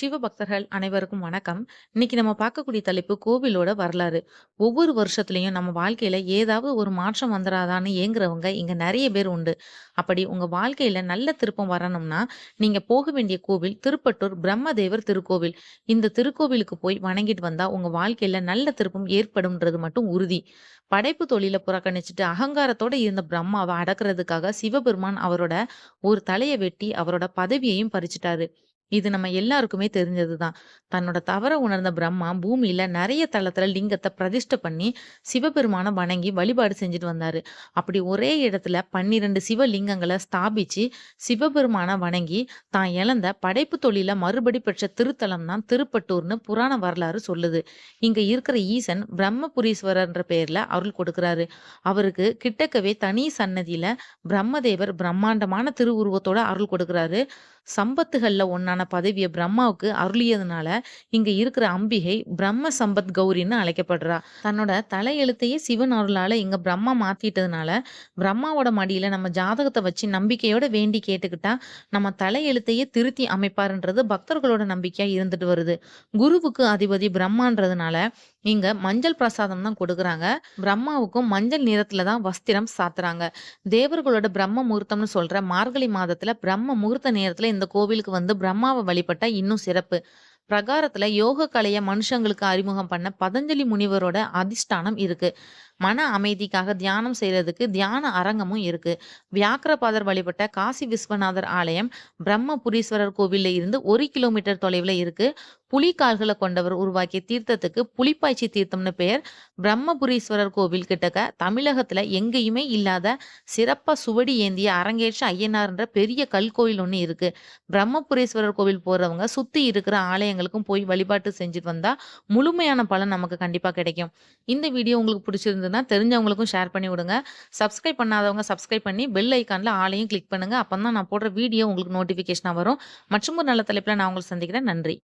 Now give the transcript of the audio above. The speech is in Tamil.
சிவபக்தர்கள் அனைவருக்கும் வணக்கம். இன்னைக்கு நம்ம பார்க்கக்கூடிய தலைப்பு கோவிலோட வரலாறு. ஒவ்வொரு வருஷத்துலையும் நம்ம வாழ்க்கையில ஏதாவது ஒரு மாற்றம் வந்துடாதான்னு ஏங்குறவங்க இங்க நிறைய பேர் உண்டு. அப்படி உங்க வாழ்க்கையில நல்ல திருப்பம் வரணும்னா, நீங்க போக வேண்டிய கோவில் திருப்பட்டூர் பிரம்மதேவர் திருக்கோவில். இந்த திருக்கோவிலுக்கு போய் வணங்கிட்டு வந்தா உங்க வாழ்க்கையில நல்ல திருப்பம் ஏற்படும்ன்றது மட்டும் உறுதி. படைப்பு தொழில புறக்கணிச்சுட்டு அகங்காரத்தோட இருந்த பிரம்மாவை அடக்குறதுக்காக சிவபெருமான் அவரோட ஒரு தலையை வெட்டி அவரோட பதவியையும் பறிச்சிட்டாரு இது நம்ம எல்லாருக்குமே தெரிஞ்சதுதான். தன்னோட தவற உணர்ந்த பிரம்மா பூமியில நிறைய தளத்துல லிங்கத்தை பிரதிஷ்டை பண்ணி சிவபெருமான வணங்கி வழிபாடு செஞ்சுட்டு வந்தாரு. அப்படி ஒரே இடத்துல 12 சிவலிங்கங்களை ஸ்தாபிச்சு சிவபெருமான வணங்கி தான் இழந்த படைப்பு தொழில மறுபடி பெற்ற திருத்தலம் தான் திருப்பட்டூர்னு புராண வரலாறு சொல்லுது. இங்க இருக்கிற ஈசன் பிரம்மபுரீஸ்வரர்ன்ற பெயர்ல அருள் கொடுக்கிறாரு. அவருக்கு கிட்டக்கவே தனி சன்னதியில பிரம்மதேவர் பிரம்மாண்டமான திருவுருவத்தோட அருள் கொடுக்கிறாரு. சம்பத்துகள்ல ஒண்ணான பதவியை பிரம்மாவுக்கு அருளியதுனால, இங்க இருக்கிற அம்பிகை பிரம்ம சம்பத் கௌரின்னு அழைக்கப்படுறா. தன்னோட தலையெழுத்தையே சிவன் அருளால இங்க பிரம்மா மாத்திட்டதுனால, பிரம்மாவோட மடியில நம்ம ஜாதகத்தை வச்சு நம்பிக்கையோட வேண்டி கேட்டுக்கிட்டா, நம்ம தலையெழுத்தையே திருத்தி அமைப்பாருன்றது பக்தர்களோட நம்பிக்கையா இருந்துட்டு வருது. குருவுக்கு அதிபதி பிரம்மான்றதுனால, இங்க மஞ்சள் பிரசாதம் தான் கொடுக்குறாங்க. பிரம்மாவுக்கும் மஞ்சள் நிறத்துல தான் வஸ்திரம் சாத்துறாங்க. தேவர்களோட பிரம்ம முகூர்த்தம்னு சொல்ற மார்கழி மாதத்துல பிரம்ம முகூர்த்த நேரத்துல இந்த கோவிலுக்கு வந்து பிரம்மாவ வழிபட்டா இன்னும் சிறப்பு. பிரகாரத்துல யோக கலைய மனுஷங்களுக்கு அறிமுகம் பண்ண பதஞ்சலி முனிவரோட அதிஷ்டானம் இருக்கு. மன அமைதிக்காக தியானம் செய்யறதுக்கு தியான அரங்கமும் இருக்கு. வியாக்கிரபாதர் வழிபட்ட காசி விஸ்வநாதர் ஆலயம் பிரம்மபுரீஸ்வரர் கோவில்ல இருந்து ஒரு கிலோமீட்டர் தொலைவுல இருக்கு. புலிகால்களை கொண்டவர் உருவாக்கிய தீர்த்தத்துக்கு புலிப்பாய்ச்சி தீர்த்தம்னு பெயர். பிரம்மபுரீஸ்வரர் கோவில் கிட்டக்க தமிழகத்துல எங்கேயுமே இல்லாத சிறப்பா சுவடி ஏந்திய அரங்கேற்ற ஐயனார்ன்ற பெரிய கல்கோயில் ஒன்று இருக்கு. பிரம்மபுரீஸ்வரர் கோவில் போறவங்க சுத்தி இருக்கிற ஆலயங்களுக்கும் போய் வழிபாட்டு செஞ்சுட்டு வந்தா, முழுமையான பலன் நமக்கு கண்டிப்பா கிடைக்கும். இந்த வீடியோ உங்களுக்கு பிடிச்சிருந்ததுன்னா தெரிஞ்சவங்களுக்கும் ஷேர் பண்ணி விடுங்க. சப்ஸ்கிரைப் பண்ணாதவங்க சப்ஸ்கிரைப் பண்ணி பெல் ஐக்கான்ல ஆலையும் கிளிக் பண்ணுங்க. அப்பதான் நான் போடுற வீடியோ உங்களுக்கு நோட்டிஃபிகேஷனாக வரும். மற்றும் ஒரு நல்ல தலைப்புல நான் உங்களுக்கு சந்திக்கிறேன். நன்றி.